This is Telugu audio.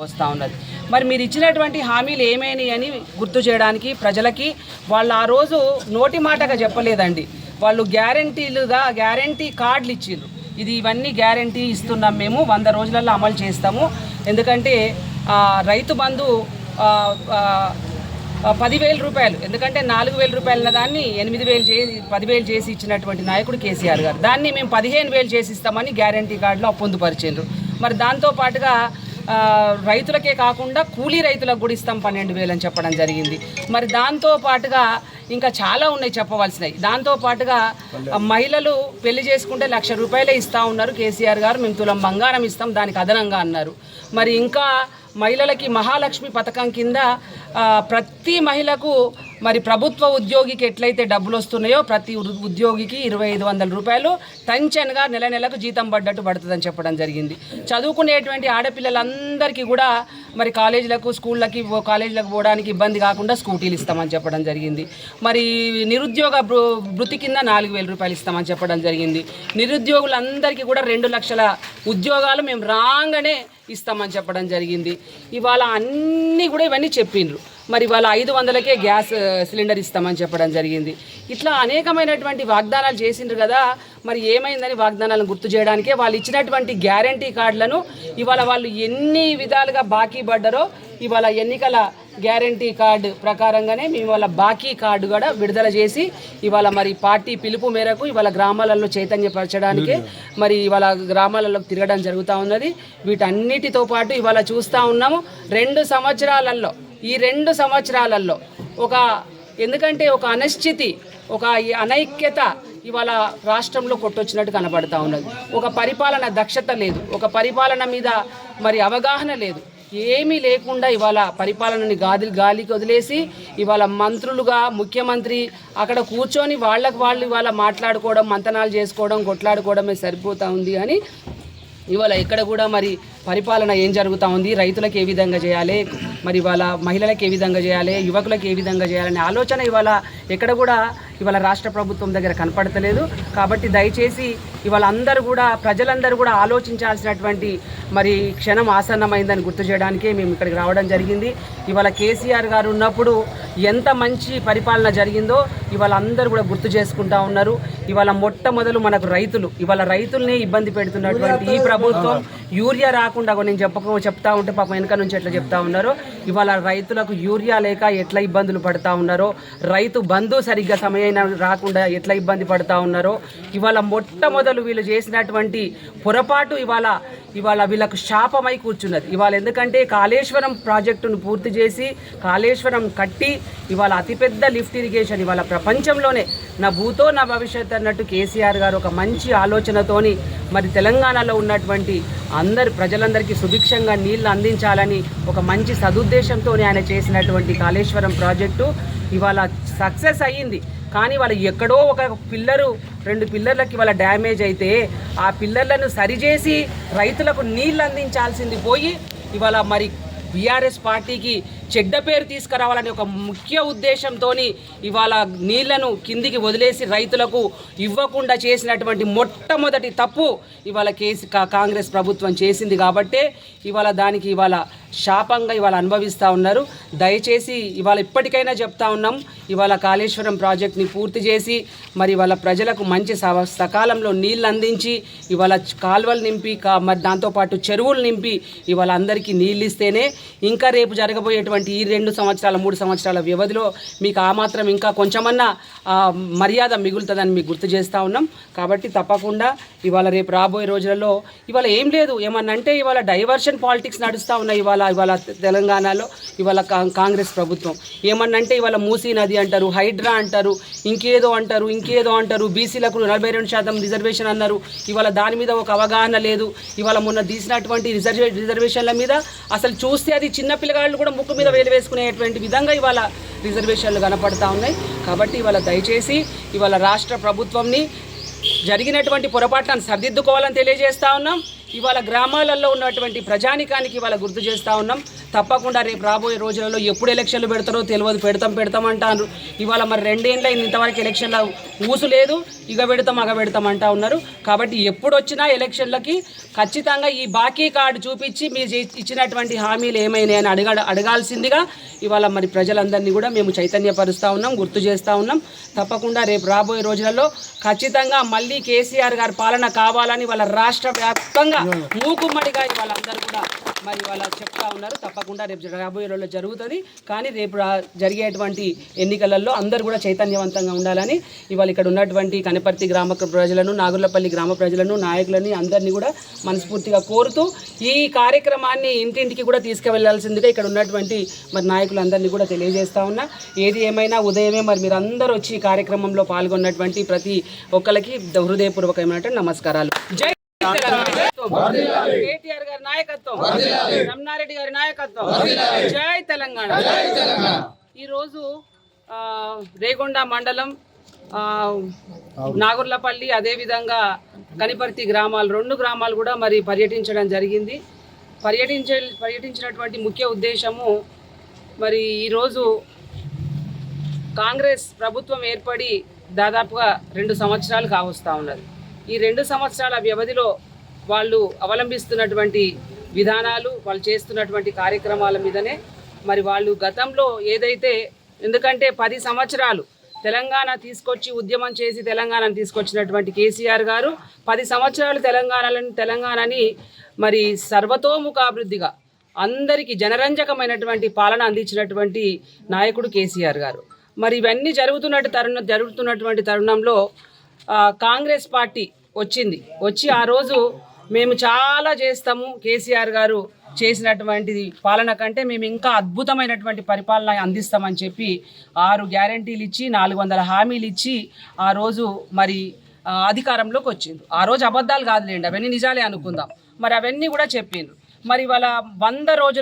వస్తూ ఉన్నది. మరి మీరు ఇచ్చినటువంటి హామీలు ఏమేని అని గుర్తు చేయడానికి ప్రజలకి వాళ్ళు ఆ రోజు నోటి మాటగా చెప్పలేదండి. వాళ్ళు గ్యారంటీలుగా గ్యారంటీ కార్డులు ఇచ్చిండ్రు ఇది ఇవన్నీ గ్యారంటీ ఇస్తున్నాం మేము వంద రోజులలో అమలు చేస్తాము. ఎందుకంటే రైతు బంధు పదివేల రూపాయలు ఎందుకంటే నాలుగు వేల రూపాయల దాన్ని ఎనిమిది వేలు చేసి పదివేలు చేసి ఇచ్చినటువంటి నాయకుడు కేసీఆర్ గారు. దాన్ని మేము పదిహేను వేలు చేసి ఇస్తామని గ్యారంటీ కార్డులో పొందుపరిచిండ్రు. మరి దాంతో పాటుగా రైతులకే కాకుండా కూలీ రైతులకు కూడా ఇస్తాం పన్నెండు వేలు అని చెప్పడం జరిగింది. మరి దాంతో పాటుగా ఇంకా చాలా ఉన్నాయి చెప్పవలసినవి. దాంతో పాటుగా మహిళలు పెళ్ళి చేసుకుంటే లక్ష రూపాయలే ఇస్తా ఉన్నారు. కేసీఆర్ గారు మేము తులం బంగారం ఇస్తాం దానికి అదనంగా అన్నారు. మరి ఇంకా మహిళలకి మహాలక్ష్మి పథకం కింద ప్రతి మహిళకు మరి ప్రభుత్వ ఉద్యోగికి ఎట్లయితే డబ్బులు వస్తున్నాయో ప్రతి ఉ- ఉద్యోగికి ఇరవై ఐదు వందల రూపాయలు టెన్షన్గా నెల నెలకు జీతం పడ్డట్టు పడుతుందని చెప్పడం జరిగింది. చదువుకునేటువంటి ఆడపిల్లలందరికీ కూడా మరి కాలేజీలకు స్కూళ్ళకి పో- కాలేజీలకు పోవడానికి ఇబ్బంది కాకుండా స్కూటీలు ఇస్తామని చెప్పడం జరిగింది. మరి నిరుద్యోగ వృత్తి కింద నాలుగు వేల రూపాయలు ఇస్తామని చెప్పడం జరిగింది. నిరుద్యోగులందరికీ కూడా రెండు లక్షల ఉద్యోగాలు మేము రాగానే ఇస్తామని చెప్పడం జరిగింది. ఇవాళ అన్నీ కూడా ఇవన్నీ చెప్పిండ్రు. మరి వాళ్ళ ఐదు వందలకే గ్యాస్ సిలిండర్ ఇస్తామని చెప్పడం జరిగింది. ఇట్లా అనేకమైనటువంటి వాగ్దానాలు చేసిండ్రు కదా మరి ఏమైందని వాగ్దానాలను గుర్తు చేయడానికే వాళ్ళు ఇచ్చినటువంటి గ్యారంటీ కార్డులను ఇవాళ వాళ్ళు ఎన్ని విధాలుగా బాకీ పడ్డారో ఇవాళ ఎన్నికల గ్యారంటీ కార్డు ప్రకారంగానే మేము ఇవాళ బాకీ కార్డు కూడా విడుదల చేసి ఇవాళ మరి పార్టీ పిలుపు మేరకు ఇవాళ గ్రామాలలో చైతన్యపరచడానికి మరి ఇవాళ గ్రామాలలో తిరగడం జరుగుతూ ఉన్నది. వీటన్నిటితో పాటు ఇవాళ చూస్తూ ఉన్నాము. రెండు సంవత్సరాలలో ఈ రెండు సంవత్సరాలలో ఒక ఎందుకంటే ఒక అనిశ్చితి ఒక ఈ అనైక్యత ఇవాళ రాష్ట్రంలో కొట్టొచ్చినట్టు కనబడతా ఉన్నది. ఒక పరిపాలన దక్షత లేదు. ఒక పరిపాలన మీద మరి అవగాహన లేదు. ఏమీ లేకుండా ఇవాళ పరిపాలనని గాది గాలికి వదిలేసి ఇవాళ మంత్రులుగా ముఖ్యమంత్రి అక్కడ కూర్చొని వాళ్ళకు వాళ్ళు ఇవాళ మాట్లాడుకోవడం మంతనాలు చేసుకోవడం కొట్లాడుకోవడమే సరిపోతూ ఉంది అని ఇవాళ ఇక్కడ కూడా మరి పరిపాలన ఏం జరుగుతూ ఉంది? రైతులకు ఏ విధంగా చేయాలి? మరి ఇవాళ మహిళలకు ఏ విధంగా చేయాలి? యువకులకు ఏ విధంగా చేయాలనే ఆలోచన ఇవాళ ఎక్కడ కూడా ఇవాళ రాష్ట్ర ప్రభుత్వం దగ్గర కనపడతలేదు. కాబట్టి దయచేసి ఇవాళ అందరూ కూడా ప్రజలందరూ కూడా ఆలోచించాల్సినటువంటి మరి క్షణం ఆసన్నమైందని గుర్తు చేయడానికే మేము ఇక్కడికి రావడం జరిగింది. ఇవాళ కేసీఆర్ గారు ఉన్నప్పుడు ఎంత మంచి పరిపాలన జరిగిందో ఇవాళ అందరూ కూడా గుర్తు చేసుకుంటా ఉన్నారు. ఇవాళ మొట్టమొదలు మనకు రైతులు ఇవాళ రైతుల్ని ఇబ్బంది పెడుతున్నటువంటి ఈ ప్రభుత్వం యూరియా రాకుండా నేను చెప్పక చెప్తా ఉంటే పాపం వెనక నుంచి ఎట్లా చెప్తా ఉన్నారో. ఇవాళ రైతులకు యూరియా లేక ఎట్లా ఇబ్బందులు పడతా ఉన్నారో. రైతు బంధు సరిగ్గా సమయం రాకుండా ఎట్లా ఇబ్బంది పడతా ఉన్నారో ఇవాళ మొట్టమొదలు వీళ్ళు చేసినటువంటి పొరపాటు ఇవాళ ఇవాళ వీళ్ళకు శాపమై కూర్చున్నది. ఇవాళ ఎందుకంటే కాళేశ్వరం ప్రాజెక్టును పూర్తి చేసి కాళేశ్వరం కట్టి ఇవాళ అతిపెద్ద లిఫ్ట్ ఇరిగేషన్ ఇవాళ ప్రపంచంలోనే నా భూతో నా భవిష్యత్ అన్నట్టు కేసీఆర్ గారు ఒక మంచి ఆలోచనతోని మరి తెలంగాణలో ఉన్నటువంటి అందరు ప్రజలందరికీ సుభిక్షంగా నీళ్ళు అందించాలని ఒక మంచి సదుద్దేశంతో ఆయన చేసినటువంటి కాళేశ్వరం ప్రాజెక్టు ఇవాళ సక్సెస్ అయ్యింది. కానీ వాళ్ళు ఎక్కడో ఒక పిల్లరు రెండు పిల్లర్లకి వాళ్ళ డ్యామేజ్ అయితే ఆ పిల్లర్లను సరిచేసి రైతులకు నీళ్ళు అందించాల్సింది పోయి ఇవాళ మరి బీఆర్ఎస్ పార్టీకి చెడ్డ పేరు తీసుకురావాలని ఒక ముఖ్య ఉద్దేశంతో ఇవాళ నీళ్ళను కిందికి వదిలేసి రైతులకు ఇవ్వకుండా చేసినటువంటి మొట్టమొదటి తప్పు ఇవాళ కేసీ కా- కాంగ్రెస్ ప్రభుత్వం చేసింది కాబట్టే ఇవాళ దానికి ఇవాళ శాపంగా ఇవాళ అనుభవిస్తూ ఉన్నారు. దయచేసి ఇవాళ ఇప్పటికైనా చెప్తా ఉన్నాం ఇవాళ కాళేశ్వరం ప్రాజెక్ట్ని పూర్తి చేసి మరి వాళ్ళ ప్రజలకు మంచి స సకాలంలో నీళ్ళు అందించి ఇవాళ కాల్వలు నింపి కా మరి దాంతోపాటు చెరువులు నింపి ఇవాళ అందరికీ నీళ్ళు ఇస్తేనే ఇంకా రేపు జరగబోయేటువంటి ఈ రెండు సంవత్సరాల మూడు సంవత్సరాల వ్యవధిలో మీకు ఆ మాత్రం ఇంకా కొంచెమన్నా మర్యాద మిగులుతుందని మీకు గుర్తు చేస్తూ ఉన్నాం. కాబట్టి తప్పకుండా ఇవాళ రేపు రాబోయే రోజులలో ఇవాళ ఏం లేదు. ఏమన్నంటే ఇవాళ డైవర్షన్ పాలిటిక్స్ నడుస్తూ ఉన్నాయి ఇవాళ ఇవాళ తెలంగాణలో ఇవాళ కాంగ్రెస్ ప్రభుత్వం. ఏమన్నంటే ఇవాళ మూసీ నది అంటారు హైడ్రా అంటారు ఇంకేదో అంటారు ఇంకేదో అంటారు బీసీలకు నలభై రెండు శాతం రిజర్వేషన్ అన్నారు. ఇవాళ దాని మీద ఒక అవగాహన లేదు. ఇవాళ మొన్న తీసినటువంటి రిజర్వే రిజర్వేషన్ల మీద అసలు చూస్తే అది చిన్న పిల్లగాళ్ళు కూడా ముక్కు మీద వేలు వేసుకునేటువంటి విధంగా ఇవాళ రిజర్వేషన్లు కనపడతా ఉన్నాయి. కాబట్టి ఇవాళ దయచేసి ఇవాళ రాష్ట్ర ప్రభుత్వంని జరిగినటువంటి పొరపాట్లను సరిదిద్దుకోవాలని తెలియజేస్తా ఉన్నాం. ఇవాళ గ్రామాలలో ఉన్నటువంటి ప్రజానికానికి ఇవాళ గుర్తు చేస్తూ ఉన్నాం. తప్పకుండా రేపు రాబోయే రోజులలో ఎప్పుడు ఎలక్షన్లు పెడతారో తెలియదు. పెడతాం పెడతాం అంటారు. ఇవాళ మరి రెండేళ్ళ ఇంతవరకు ఎలక్షన్ల ఊసు లేదు. ఇక పెడతాం అగ పెడతాం అంటా ఉన్నారు. కాబట్టి ఎప్పుడు వచ్చినా ఎలక్షన్లకి ఖచ్చితంగా ఈ బాకీ కార్డు చూపించి మీరు ఇచ్చినటువంటి హామీలు ఏమైనాయి అని అడగ అడగాల్సిందిగా ఇవాళ మరి ప్రజలందరినీ కూడా మేము చైతన్యపరుస్తూ ఉన్నాం గుర్తు చేస్తూ ఉన్నాం. తప్పకుండా రేపు రాబోయే రోజులలో ఖచ్చితంగా మళ్ళీ కేసీఆర్ గారి పాలన కావాలని వాళ్ళ రాష్ట్ర వ్యాప్తంగా మూకుమ్మడిగా వాళ్ళందరూ కూడా మరి వాళ్ళ చెప్తా ఉన్నారు. కాకుండా రేపు రాబోయే రోజుల్లో జరుగుతుంది. కానీ రేపు జరిగేటువంటి ఎన్నికలలో అందరూ కూడా చైతన్యవంతంగా ఉండాలని ఇవాళ ఇక్కడ ఉన్నటువంటి కనపర్తి గ్రామ ప్రజలను నాగుర్లపల్లి గ్రామ ప్రజలను నాయకులని అందరినీ కూడా మనస్ఫూర్తిగా కోరుతూ ఈ కార్యక్రమాన్ని ఇంటింటికి కూడా తీసుకువెళ్ళాల్సిందిగా ఇక్కడ ఉన్నటువంటి మరి నాయకులందరినీ కూడా తెలియజేస్తా ఉన్నా. ఏది ఏమైనా ఉదయమే మరి మీరు అందరూ వచ్చి ఈ కార్యక్రమంలో పాల్గొన్నటువంటి ప్రతి ఒక్కరికి హృదయపూర్వకమైనటువంటి నమస్కారాలు. జై కేటీఆర్ గారి నాయకత్వం రమణారెడ్డి గారి నాయకత్వం. జై తెలంగాణ. ఈరోజు రేగొండ మండలం నాగుర్లపల్లి అదేవిధంగా కనిపర్తి గ్రామాలు రెండు గ్రామాలు కూడా మరి పర్యటించడం జరిగింది. పర్యటించే పర్యటించినటువంటి ముఖ్య ఉద్దేశము మరి ఈరోజు కాంగ్రెస్ ప్రభుత్వం ఏర్పడి దాదాపుగా రెండు సంవత్సరాలు కావస్తూ ఉన్నది. ఈ రెండు సంవత్సరాల వ్యవధిలో వాళ్ళు అవలంబిస్తున్నటువంటి విధానాలు వాళ్ళు చేస్తున్నటువంటి కార్యక్రమాల మీదనే మరి వాళ్ళు గతంలో ఏదైతే ఎందుకంటే పది సంవత్సరాలు తెలంగాణ తీసుకొచ్చి ఉద్యమం చేసి తెలంగాణను తీసుకొచ్చినటువంటి కేసీఆర్ గారు పది సంవత్సరాలు తెలంగాణలను తెలంగాణని మరి సర్వతోముఖాభివృద్ధిగా అందరికీ జనరంజకమైనటువంటి పాలన అందించినటువంటి నాయకుడు కేసీఆర్ గారు. మరి ఇవన్నీ జరుగుతున్నట్టు తరుణ జరుగుతున్నటువంటి తరుణంలో కాంగ్రెస్ పార్టీ వచ్చింది. వచ్చి ఆ రోజు మేము చాలా చేస్తాము. కేసీఆర్ గారు చేసినటువంటి పాలన కంటే మేము ఇంకా అద్భుతమైనటువంటి పరిపాలన అందిస్తామని చెప్పి ఆరు గ్యారంటీలు ఇచ్చి నాలుగు వందల హామీలు ఇచ్చి ఆ రోజు మరి అధికారంలోకి వచ్చింది. ఆ రోజు అబద్ధాలు కాదులేండి. అవన్నీ నిజాలే అనుకుందాం. మరి అవన్నీ కూడా చెప్పిండ్రు. మరి వాళ్ళ వంద రోజుల